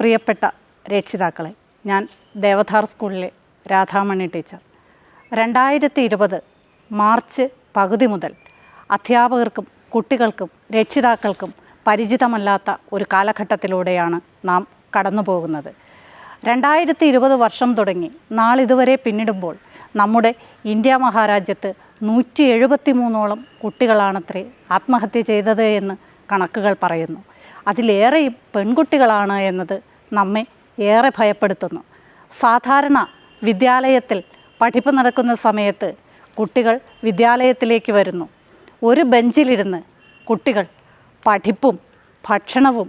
പ്രിയപ്പെട്ട രക്ഷിതാക്കളെ ഞാൻ ദേവധാർ സ്കൂളിലെ രാധാമണി ടീച്ചർ. രണ്ടായിരത്തി ഇരുപത് മാർച്ച് പകുതി മുതൽ അധ്യാപകർക്കും കുട്ടികൾക്കും രക്ഷിതാക്കൾക്കും പരിചിതമല്ലാത്ത ഒരു കാലഘട്ടത്തിലൂടെയാണ് നാം കടന്നു പോകുന്നത് രണ്ടായിരത്തി ഇരുപത് വർഷം തുടങ്ങി നാളിതുവരെ പിന്നിടുമ്പോൾ നമ്മുടെ ഇന്ത്യ മഹാരാജ്യത്ത് നൂറ്റി എഴുപത്തി മൂന്നോളം കുട്ടികളാണത്രേ ആത്മഹത്യ ചെയ്തത് എന്ന് കണക്കുകൾ പറയുന്നു. അതിലേറെയും പെൺകുട്ടികളാണ് എന്നത് നമ്മെ ഏറെ ഭയപ്പെടുത്തുന്നു. സാധാരണ വിദ്യാലയത്തിൽ പഠിപ്പ് നടക്കുന്ന സമയത്ത് കുട്ടികൾ വിദ്യാലയത്തിലേക്ക് വരുന്നു. ഒരു ബെഞ്ചിലിരുന്ന് കുട്ടികൾ പഠിപ്പും ഭക്ഷണവും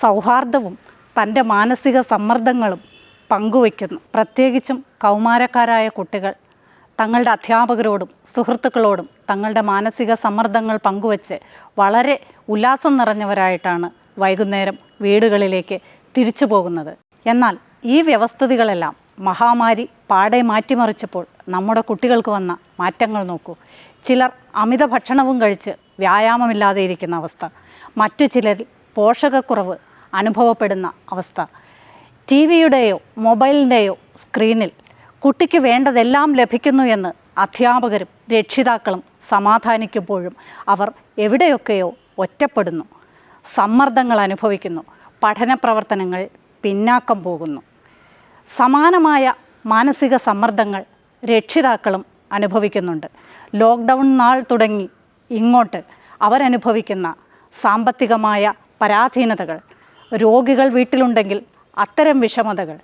സൗഹാർദ്ദവും തന്റെ മാനസിക സമ്മർദ്ദങ്ങളും പങ്കുവയ്ക്കുന്നു. പ്രത്യേകിച്ചും കൗമാരക്കാരായ കുട്ടികൾ തങ്ങളുടെ അധ്യാപകരോടും സുഹൃത്തുക്കളോടും തങ്ങളുടെ മാനസിക സമ്മർദ്ദങ്ങൾ പങ്കുവച്ച് വളരെ ഉല്ലാസം നിറഞ്ഞവരായിട്ടാണ് വൈകുന്നേരം വീടുകളിലേക്ക് തിരിച്ചു പോകുന്നത്. എന്നാൽ ഈ വ്യവസ്ഥിതികളെല്ലാം മഹാമാരി പാടെ മാറ്റിമറിച്ചപ്പോൾ നമ്മുടെ കുട്ടികൾക്ക് വന്ന മാറ്റങ്ങൾ നോക്കൂ. ചിലർ അമിത ഭക്ഷണവും കഴിച്ച് വ്യായാമമില്ലാതെ ഇരിക്കുന്ന അവസ്ഥ. മറ്റു ചിലരിൽ പോഷകക്കുറവ് അനുഭവപ്പെടുന്ന അവസ്ഥ. ടി വിയുടെയോ മൊബൈലിന്റെയോ സ്ക്രീനിൽ കുട്ടിക്ക് വേണ്ടതെല്ലാം ലഭിക്കുന്നു എന്ന് അധ്യാപകരും രക്ഷിതാക്കളും സമാധാനിക്കുമ്പോഴും അവർ എവിടെയൊക്കെയോ ഒറ്റപ്പെടുന്നു. സമ്മർദ്ദങ്ങൾ അനുഭവിക്കുന്നു. പഠന പ്രവർത്തനങ്ങൾ പിന്നാക്കം പോകുന്നു. സമാനമായ മാനസിക സമ്മർദ്ദങ്ങൾ രക്ഷിതാക്കളും അനുഭവിക്കുന്നുണ്ട്. ലോക്ക്ഡൗൺ നാൾ തുടങ്ങി ഇങ്ങോട്ട് അവരനുഭവിക്കുന്ന സാമ്പത്തികമായ പരാധീനതകൾ രോഗികൾ വീട്ടിലുണ്ടെങ്കിൽ അത്തരം വിഷമതകൾ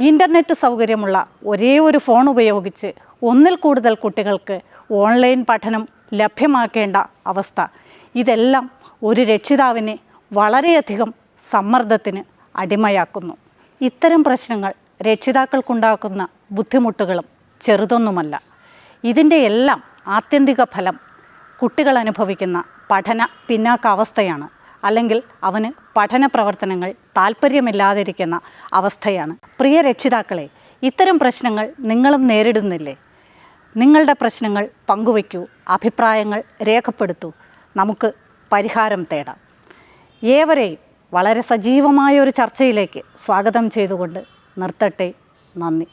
ഇന്റർനെറ്റ് സൗകര്യമുള്ള ഒരേ ഒരു ഫോൺ ഉപയോഗിച്ച് ഒന്നിൽ കൂടുതൽ കുട്ടികൾക്ക് ഓൺലൈൻ പഠനം ലഭ്യമാക്കേണ്ട അവസ്ഥ. ഇതെല്ലാം ഒരു രക്ഷിതാവിനെ വളരെയധികം സമ്മർദ്ദത്തിന് അടിമയാക്കുന്നു. ഇത്തരം പ്രശ്നങ്ങൾ രക്ഷിതാക്കൾക്കുണ്ടാക്കുന്ന ബുദ്ധിമുട്ടുകളും ചെറുതൊന്നുമല്ല. ഇതിന്റെ എല്ലാം ആത്യന്തിക ഫലം കുട്ടികൾ അനുഭവിക്കുന്ന പഠന പിന്നാക്കാവസ്ഥയാണ്. അല്ലെങ്കിൽ അവന് പഠന പ്രവർത്തനങ്ങൾ താല്പര്യമില്ലാതിരിക്കുന്ന അവസ്ഥയാണ്. പ്രിയ രക്ഷിതാക്കളെ ഇത്തരം പ്രശ്നങ്ങൾ നിങ്ങളും നേരിടുന്നില്ലേ? നിങ്ങളുടെ പ്രശ്നങ്ങൾ പങ്കുവയ്ക്കൂ അഭിപ്രായങ്ങൾ രേഖപ്പെടുത്തൂ. നമുക്ക് പരിഹാരം തേടാം. ഏവരെയും വളരെ സജീവമായ ഒരു ചർച്ചയിലേക്ക് സ്വാഗതം ചെയ്തുകൊണ്ട് നിർത്തട്ടെ. നന്ദി.